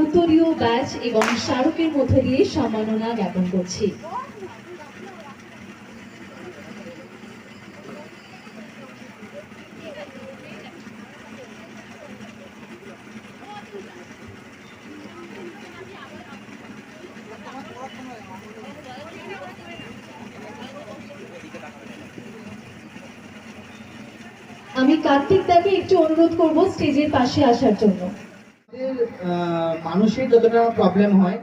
উত্তরীয় ব্যাচ এবং স্মারকের মধ্যে দিয়ে সম্মাননা জ্ঞাপন করছি। আমি কার্তিক দাকে একটু অনুরোধ করব স্টেজের পাশে আসার জন্য। মানুষের যতটা প্রবলেম হয়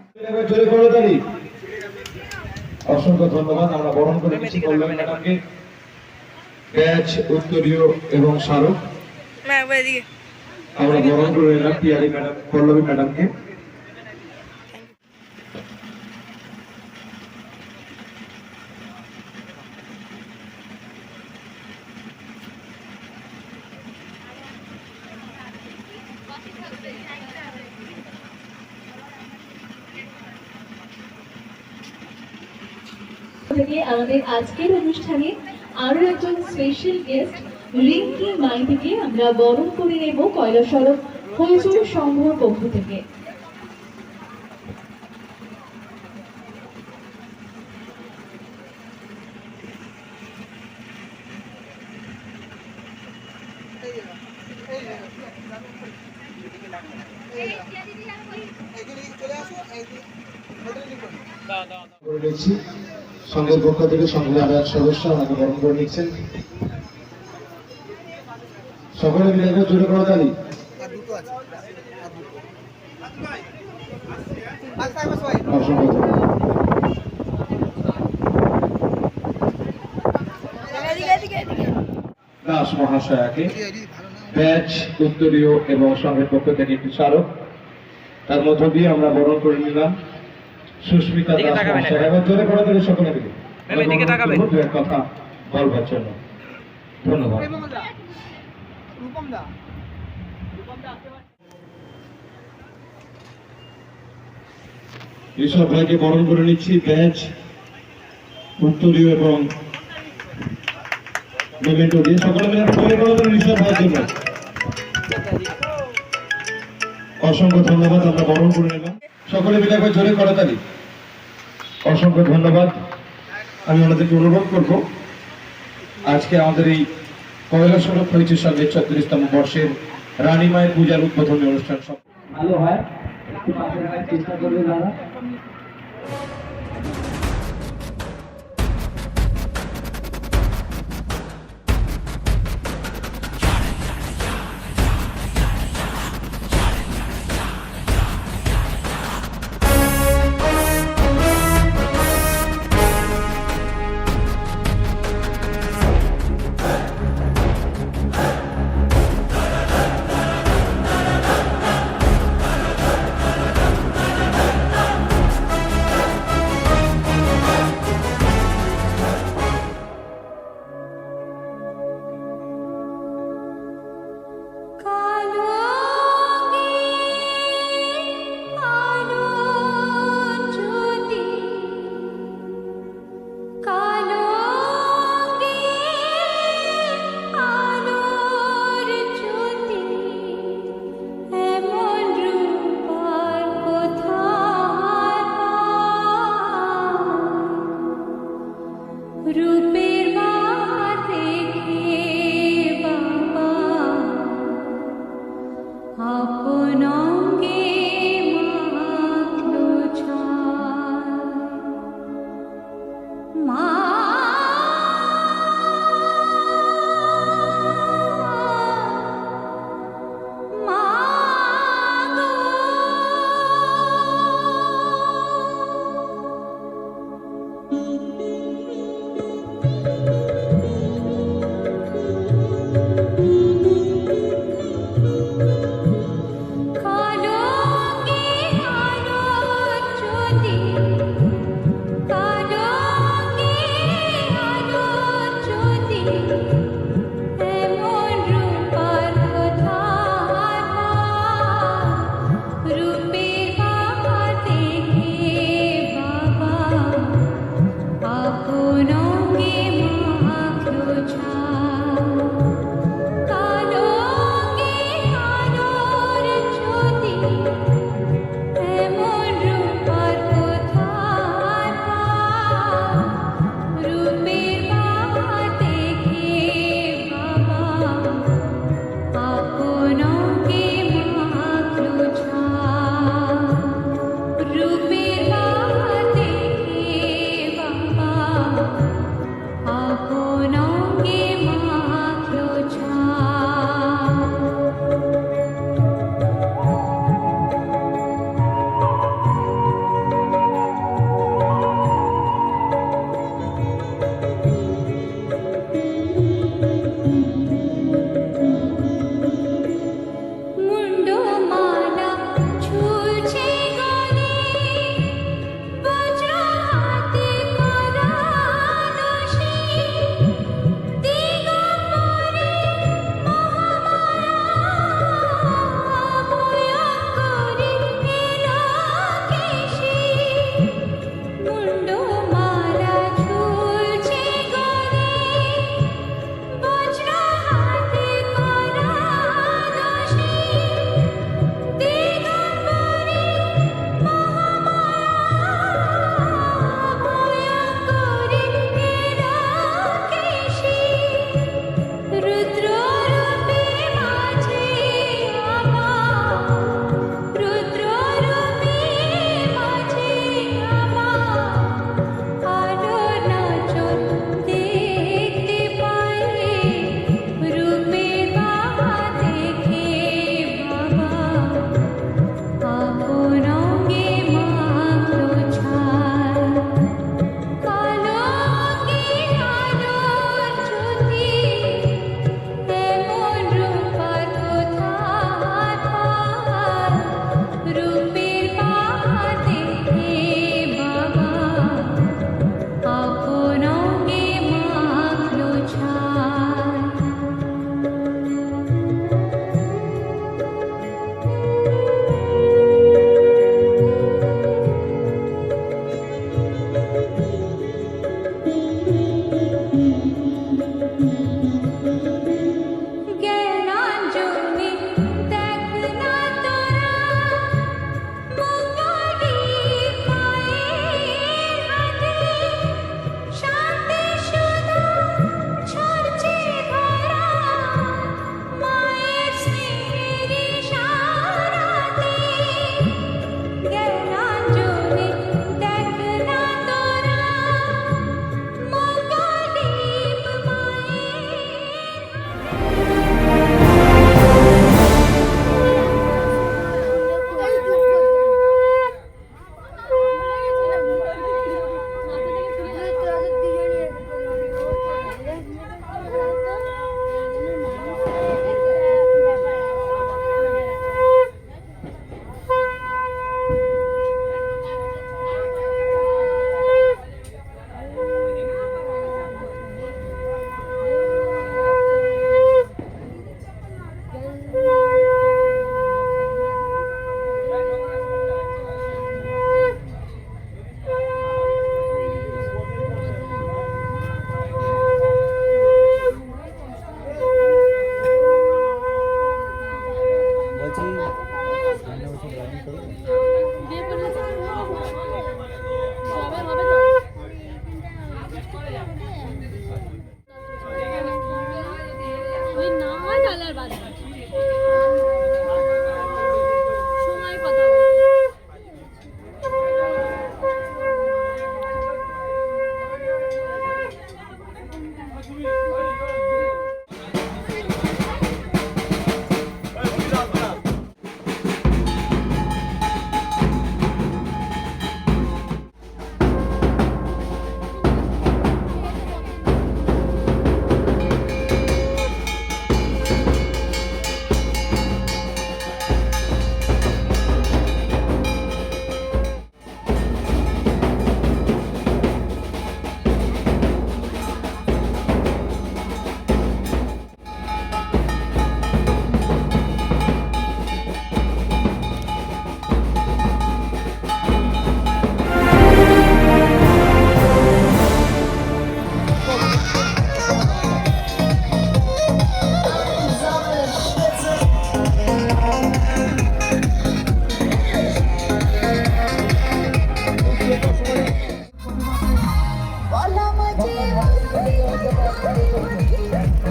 অসংখ্য ধন্যবাদ আমরা বরণ করে নিচ্ছি পল্লবী ম্যাডামকে। ব্যাচ উত্তরীয় এবং স্মারক। আমরা বরণ করে নিলাম পিয়ারি ম্যাডাম পল্লবী ম্যাডামকে। থেকে আমাদের আজকের অনুষ্ঠানে আরও একজন স্পেশাল গেস্ট রিঙ্কি মাইতিকে আমরা বরণ করে নেব কৈলাসর হইচই সংঘর পক্ষ থেকে করে নিচ্ছি সংঘের পক্ষ থেকে এক সদস্য আমাকে বরণ করে নিচ্ছেন। সকলে মিলে জোরে করো তালি দাস মহাশয়াকে ব্যাচ, উত্তরীয় এবং সংঘের পক্ষ থেকে একটি স্মারক। তার মধ্য দিয়ে আমরা বরণ করে নিলাম। সুস্মিতা দাস মহাশয় এবার জোরে করে দিলে সকলে মিলে। এদিকে তাকাবেন। কথা বলবার জন্য। ধন্যবাদ। ঋষভ ভাইকে বরণ করে নিচ্ছি ব্যাচ উত্তরীয় এবং মেমেন্টো দিয়ে। সকলে মিলে জোরে করে ঋষভ ভাইয়ের জন্য। অসংখ্য ধন্যবাদ আমরা বরণ করে নিলাম। সকলে মিলে একবার জোরে করতালি। অসংখ্য ধন্যবাদ। আমি ওনাদেরকে অনুরোধ করব, আজকে আমাদের এই কয়লা সড়ক হয়েছে সঙ্গে ছত্রিশতম বর্ষের রানী মায়ের পূজার উদ্বোধনী অনুষ্ঠান সব ভালো হয় চেষ্টা করবে দাদা Apa Thank you.